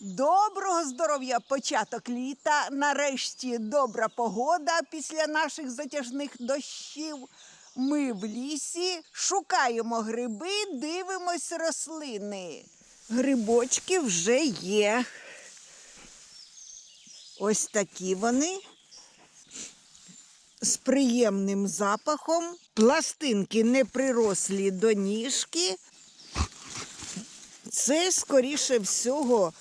Доброго здоров'я, початок літа. Нарешті добра погода після наших затяжних дощів. Ми в лісі шукаємо гриби, дивимось рослини. Грибочки вже є. Ось такі вони. З приємним запахом. Пластинки не прирослі до ніжки. Це, скоріше всього,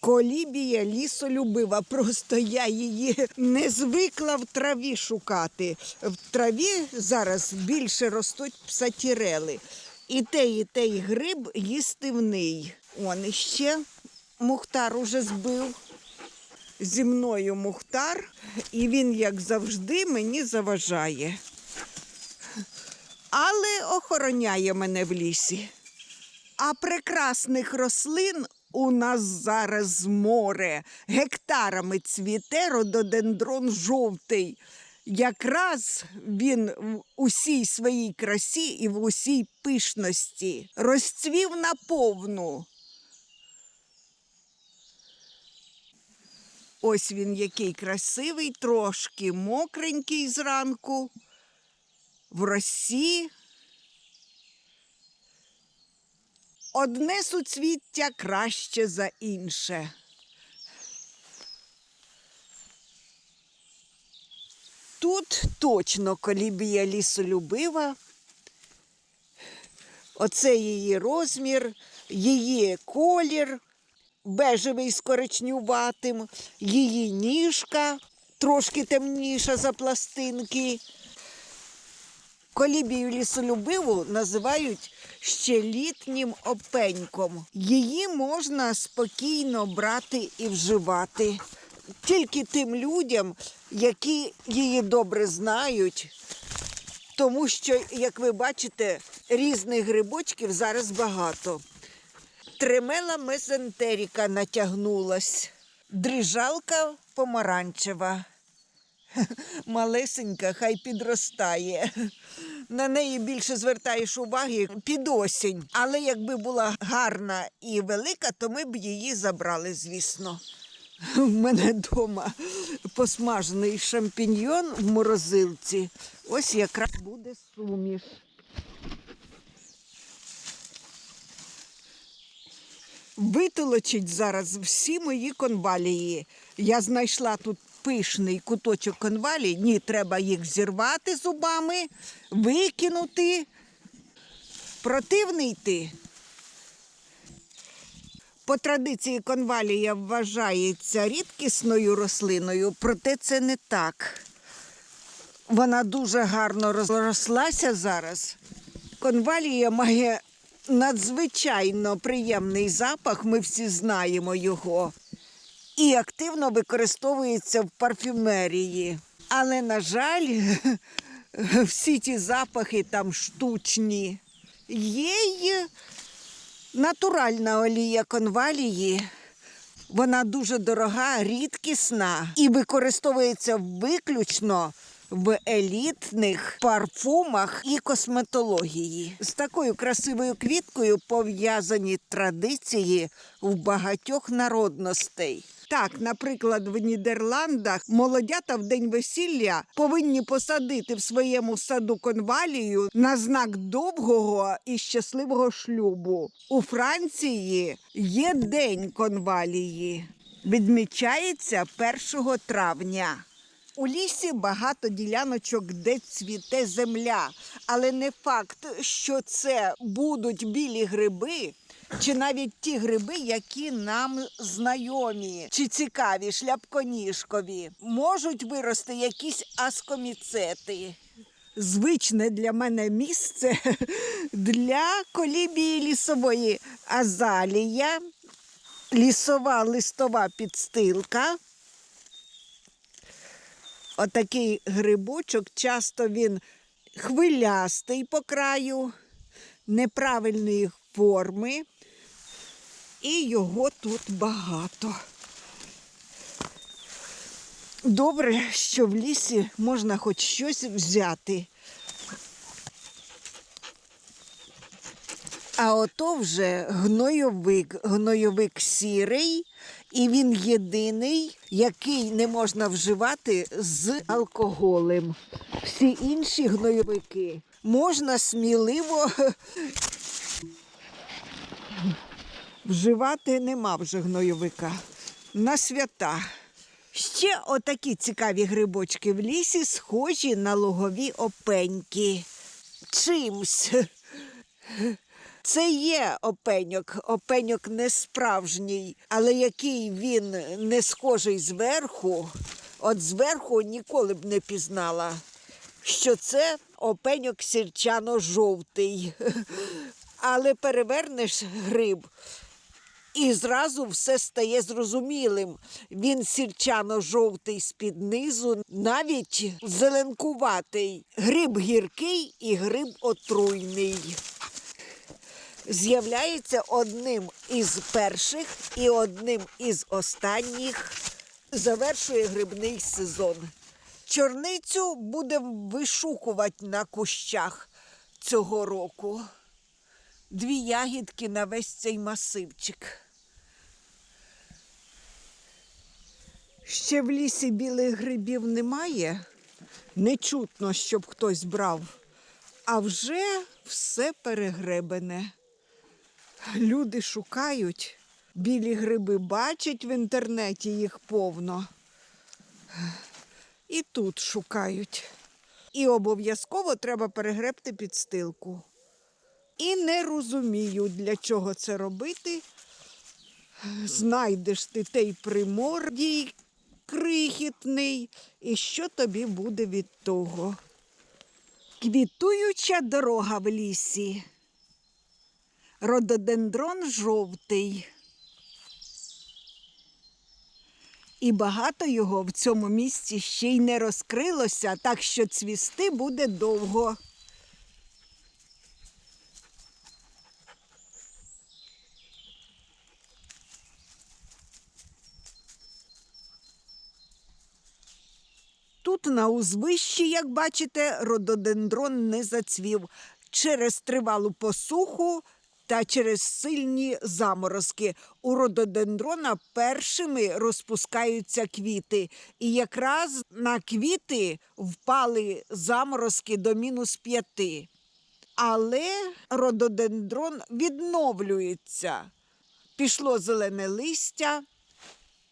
колібія лісолюбива. Просто я її не звикла в траві шукати. В траві зараз більше ростуть псатірели. І той, і той гриб їстивний. Он іще мухтар уже збив. Зі мною мухтар, і він, як завжди, мені заважає. Але охороняє мене в лісі. А прекрасних рослин у нас зараз море. Гектарами цвіте рододендрон жовтий. Якраз він в усій своїй красі і в усій пишності розцвів наповну. Ось він який красивий, трошки мокренький зранку, в росі. Одне суцвіття краще за інше. Тут точно колібія лісолюбива. Оце її розмір, її колір, бежевий з коричнюватим, її ніжка трошки темніша за пластинки. Колібію лісолюбиву називають ще літнім опеньком. Її можна спокійно брати і вживати. Тільки тим людям, які її добре знають, тому що, як ви бачите, різних грибочків зараз багато. Тремела мезентеріка натягнулась, дрижалка помаранчева. Малесенька, хай підростає. На неї більше звертаєш уваги під осінь. Але якби була гарна і велика, то ми б її забрали, звісно. У мене вдома посмажений шампіньйон в морозилці. Ось якраз буде суміш. Витолочить зараз всі мої конвалії. Я знайшла тут пишний куточок конвалій. Ні, треба їх зірвати зубами, викинути. Противний ти. По традиції конвалія вважається рідкісною рослиною, проте це не так. Вона дуже гарно розрослася зараз. Конвалія має надзвичайно приємний запах, ми всі знаємо його. І активно використовується в парфюмерії. Але, на жаль, всі ті запахи там штучні. Є й натуральна олія конвалії. Вона дуже дорога, рідкісна і використовується виключно в елітних парфумах і косметології. З такою красивою квіткою пов'язані традиції в багатьох народностей. Так, наприклад, в Нідерландах молодята в день весілля повинні посадити в своєму саду конвалію на знак довгого і щасливого шлюбу. У Франції є день конвалії. Відмічається 1 травня. У лісі багато діляночок, де цвіте земля, але не факт, що це будуть білі гриби, чи навіть ті гриби, які нам знайомі, чи цікаві, шляпконіжкові. Можуть вирости якісь аскоміцети. Звичне для мене місце для колібії лісової азалія, лісова листова підстилка. Отакий грибочок, часто він хвилястий по краю, неправильної форми, і його тут багато. Добре, що в лісі можна хоч щось взяти. А ото вже гнойовик, гнойовик сірий, і він єдиний, який не можна вживати з алкоголем. Всі інші гнойовики можна сміливо вживати нема вже гнойовика. На свята. Ще отакі цікаві грибочки в лісі, схожі на лугові опеньки. Чимсь. Це є опеньок, опеньок не справжній, але який він не схожий зверху, от зверху ніколи б не пізнала, що це опеньок сірчано-жовтий. Але перевернеш гриб, і зразу все стає зрозумілим. Він сірчано-жовтий з-під низу, навіть зеленкуватий. Гриб гіркий і гриб отруйний з'являється одним із перших і одним із останніх. Завершує грибний сезон. Чорницю буде вишукувати на кущах цього року. Дві ягідки на весь цей масивчик. Ще в лісі білих грибів немає. Не чутно, щоб хтось брав. А вже все перегребене. Люди шукають, білі гриби бачать в інтернеті їх повно. І тут шукають. І обов'язково треба перегребти підстилку. І не розумію, для чого це робити. Знайдеш ти той примордій крихітний, і що тобі буде від того? Квітуюча дорога в лісі. Рододендрон жовтий. І багато його в цьому місці ще й не розкрилося, так що цвісти буде довго. Тут на узвищі, як бачите, рододендрон не зацвів через тривалу посуху та через сильні заморозки. У рододендрона першими розпускаються квіти. І якраз на квіти впали заморозки до мінус п'яти. Але рододендрон відновлюється. Пішло зелене листя,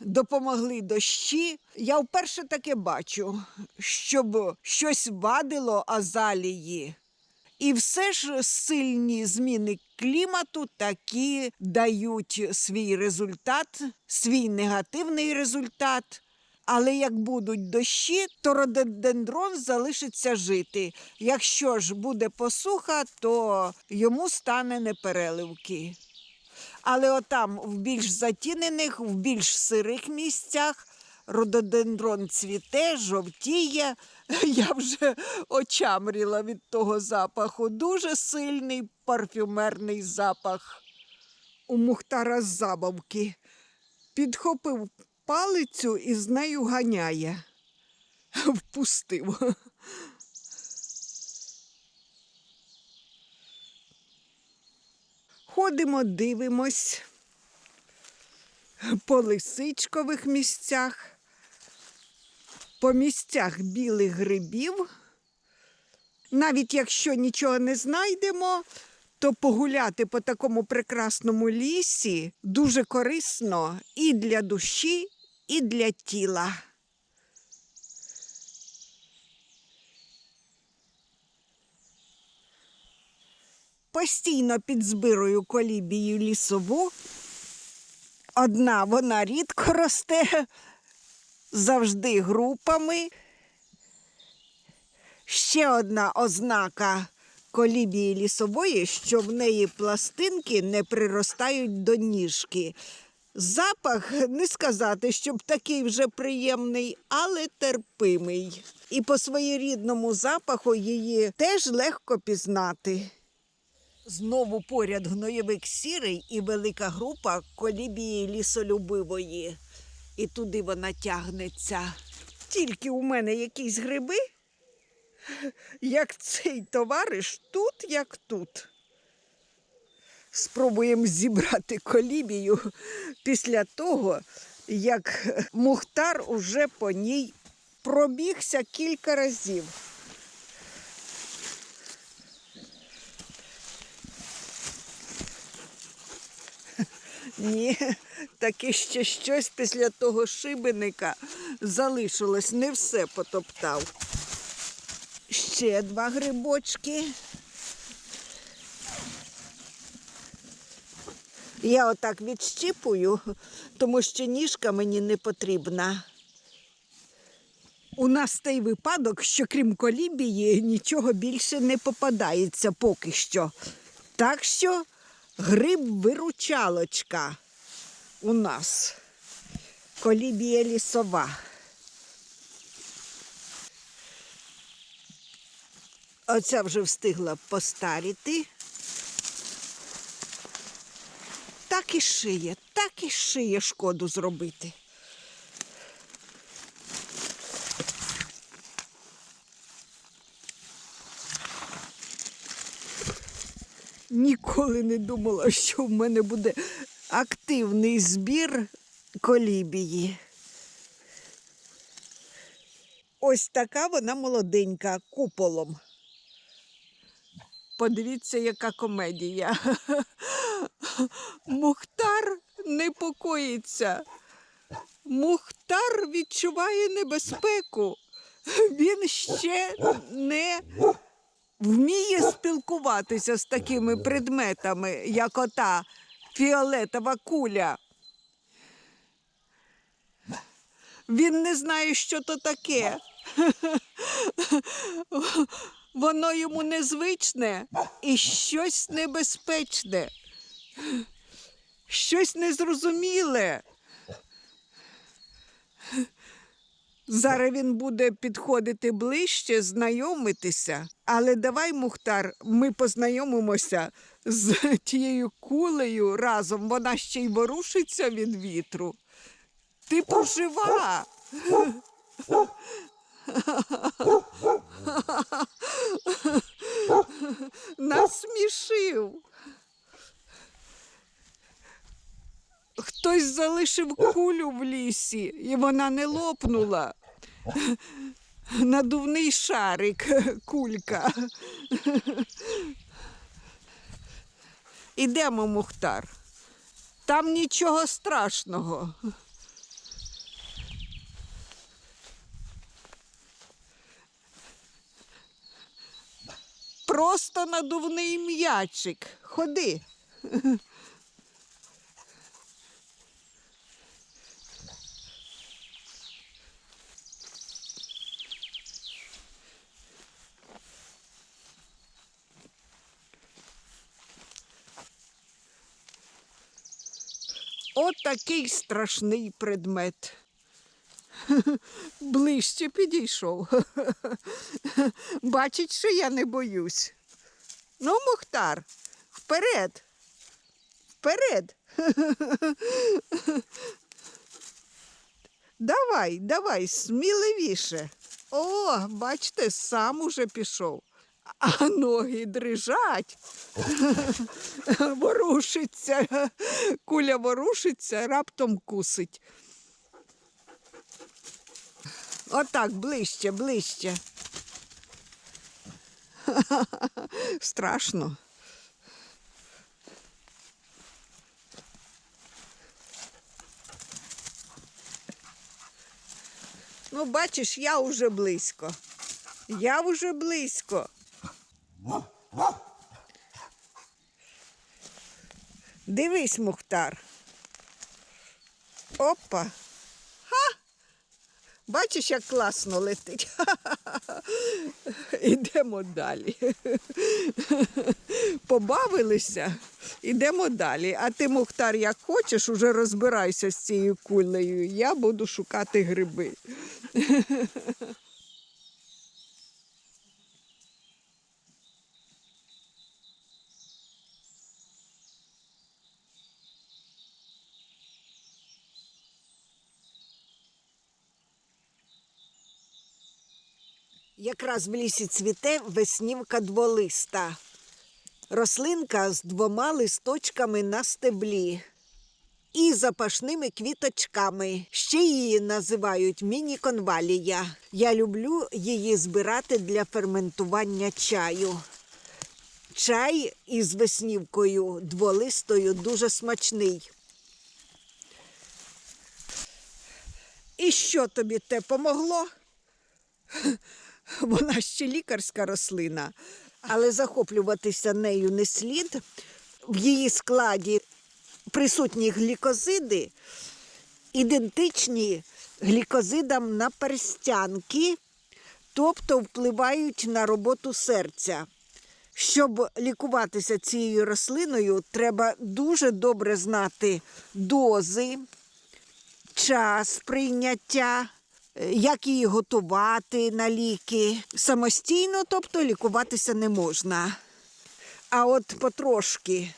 допомогли дощі. Я вперше таке бачу, щоб щось вадило азалії. І все ж сильні зміни клімату такі дають свій результат, свій негативний результат. Але як будуть дощі, то рододендрон залишиться жити. Якщо ж буде посуха, то йому стане непереливки. Але отам, в більш затінених, в більш сирих місцях, рододендрон цвіте, жовтіє. Я вже очамріла від того запаху. Дуже сильний парфюмерний запах. У Мухтара з забавки. Підхопив палицю і з нею ганяє. Впустив. Ходимо, дивимось по лисичкових місцях, по місцях білих грибів. Навіть якщо нічого не знайдемо, то погуляти по такому прекрасному лісі дуже корисно і для душі, і для тіла. Постійно підзбирую колібію лісову. Одна вона рідко росте, завжди групами. Ще одна ознака колібії лісової, що в неї пластинки не приростають до ніжки. Запах не сказати, щоб такий вже приємний, але терпимий. І по своєрідному запаху її теж легко пізнати. Знову поряд гноєвик сірий і велика група колібії лісолюбивої. І туди вона тягнеться. Тільки у мене якісь гриби, як цей товариш, тут як тут. спробуємо зібрати колібію після того, як Мухтар уже по ній пробігся кілька разів. Ні, таки ще щось після того шибеника залишилось, не все потоптав. Ще два грибочки. Я отак відщіпую, тому що ніжка мені не потрібна. У нас той випадок, що крім колібії, нічого більше не попадається поки що. Так що гриб-виручалочка у нас. Колібія лісова. Оця вже встигла постаріти. Так і шиє, так і шиє шкоду зробити. Ніколи не думала, що в мене буде активний збір колібії. Ось така вона молоденька, куполом. Подивіться, яка комедія. Мухтар непокоїться. Мухтар відчуває небезпеку. Він ще не вміє спілкуватися з такими предметами, як ота фіолетова куля. Він не знає, що то таке. Воно йому незвичне і щось небезпечне, щось незрозуміле. Зараз він буде підходити ближче, знайомитися. Але давай, Мухтар, ми познайомимося з тією кулею разом. Вона ще й ворушиться від вітру. Ти пожива. Насмішив. Хтось залишив кулю в лісі, і вона не лопнула. Надувний шарик, кулька. Ідемо, Мухтар. Там нічого страшного. Просто надувний м'ячик. Ходи. От страшний предмет. Ближче підійшов. Бачить, що я не боюсь. Ну, Мухтар, вперед. Вперед. Давай, давай, сміливіше. О, бачите, сам уже пішов. А ноги дрижать. Ворушиться, куля ворушиться, раптом кусить. Отак, ближче, ближче. Страшно. Ну, бачиш, я вже близько. Я вже близько. Дивись, Мухтар. Опа. Ха! Бачиш, як класно летить. Ідемо далі. Побавилися, ідемо далі. А ти, Мухтар, як хочеш, уже розбирайся з цією кулею. Я буду шукати гриби. Якраз в лісі цвіте веснівка дволиста. Рослинка з двома листочками на стеблі і запашними квіточками. Ще її називають міні-конвалія. Я люблю її збирати для ферментування чаю. Чай із веснівкою дволистою дуже смачний. І що тобі те помогло? Вона ще лікарська рослина, але захоплюватися нею не слід. В її складі присутні глікозиди, ідентичні глікозидам на перстянки, тобто впливають на роботу серця. Щоб лікуватися цією рослиною, треба дуже добре знати дози, час прийняття, як її готувати на ліки. Самостійно, тобто лікуватися не можна. А от потрошки,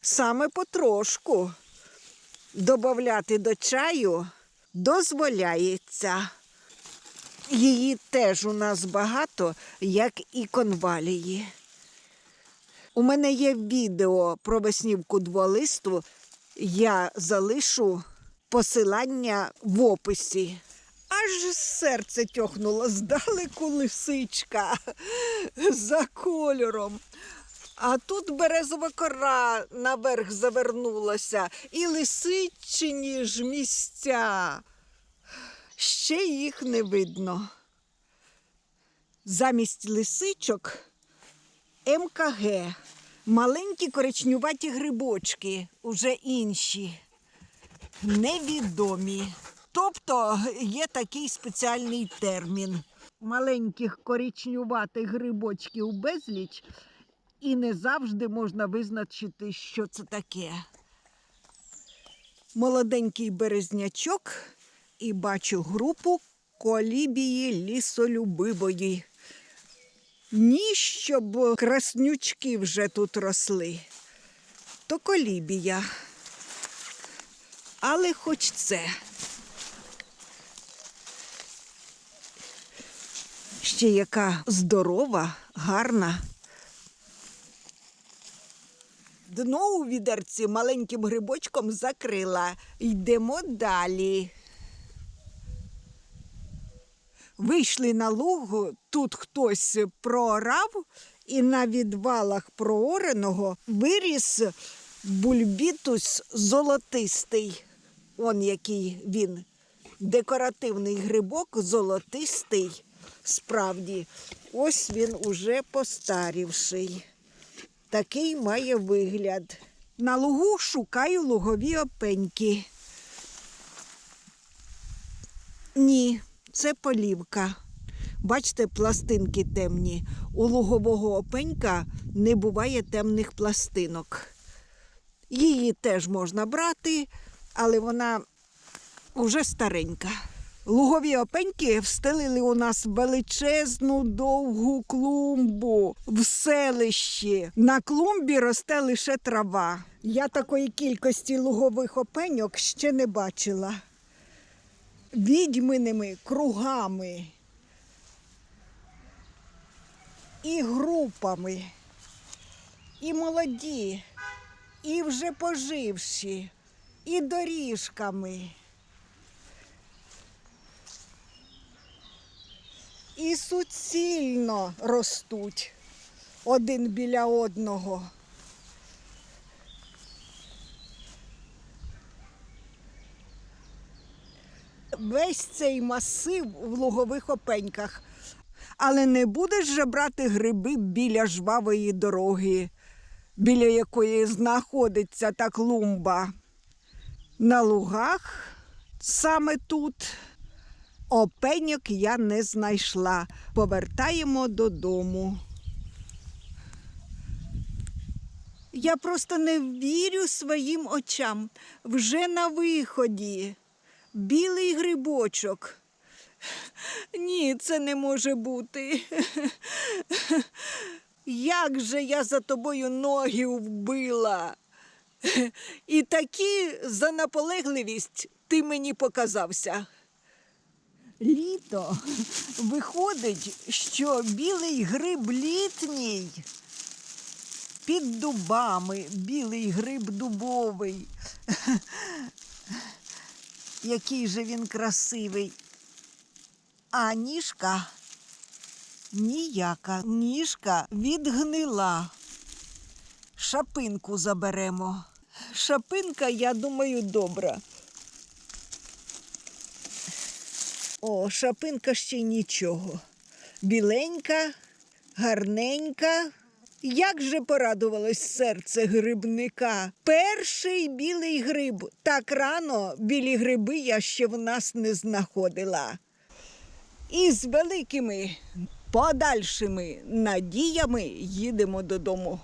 саме потрошку додати до чаю дозволяється. Її теж у нас багато, як і конвалії. У мене є відео про веснівку дволисту. Я залишу посилання в описі. Аж серце тьохнуло здалеку лисичка за кольором. А тут березова кора наверх завернулася, і лисичині ж місця. Ще їх не видно. Замість лисичок МКГ. Маленькі коричнюваті грибочки, уже інші, невідомі. Тобто є такий спеціальний термін. Маленьких коричнюватих грибочків безліч, і не завжди можна визначити, що це таке. Молоденький березнячок і бачу групу колібії лісолюбивої. Ні, щоб краснючки вже тут росли, то колібія. Але хоч це. Ще яка здорова, гарна. Дно у відерці маленьким грибочком закрила. Йдемо далі. Вийшли на лугу, тут хтось проорав, і на відвалах проореного виріс бульбітус золотистий. Он який він. Декоративний грибок золотистий. Справді, ось він уже постарівший. Такий має вигляд. На лугу шукаю лугові опеньки. Ні, це полівка. Бачите, пластинки темні. У лугового опенька не буває темних пластинок. Її теж можна брати, але вона вже старенька. Лугові опеньки встелили у нас величезну довгу клумбу в селищі. На клумбі росте лише трава. Я такої кількості лугових опеньок ще не бачила відьминими кругами і групами, і молоді, і вже поживші, і доріжками. І суцільно ростуть один біля одного. весь цей масив в лугових опеньках. Але не будеш же брати гриби біля жвавої дороги, біля якої знаходиться та клумба. На лугах саме тут опеньок я не знайшла. Повертаємо додому. Я просто не вірю своїм очам. Вже на виході. Білий грибочок. Ні, це не може бути. Як же я за тобою ноги вбила? І такі за наполегливість ти мені показався. Літо виходить, що білий гриб літній під дубами, білий гриб дубовий. Який же він красивий. А ніжка ніяка. Ніжка відгнила. Шапинку заберемо. Шапинка, я думаю, добра. О, шапинка ще нічого. Біленька, гарненька. Як же порадувалось серце грибника. Перший білий гриб. Так рано білі гриби я ще в нас не знаходила. І з великими подальшими надіями їдемо додому.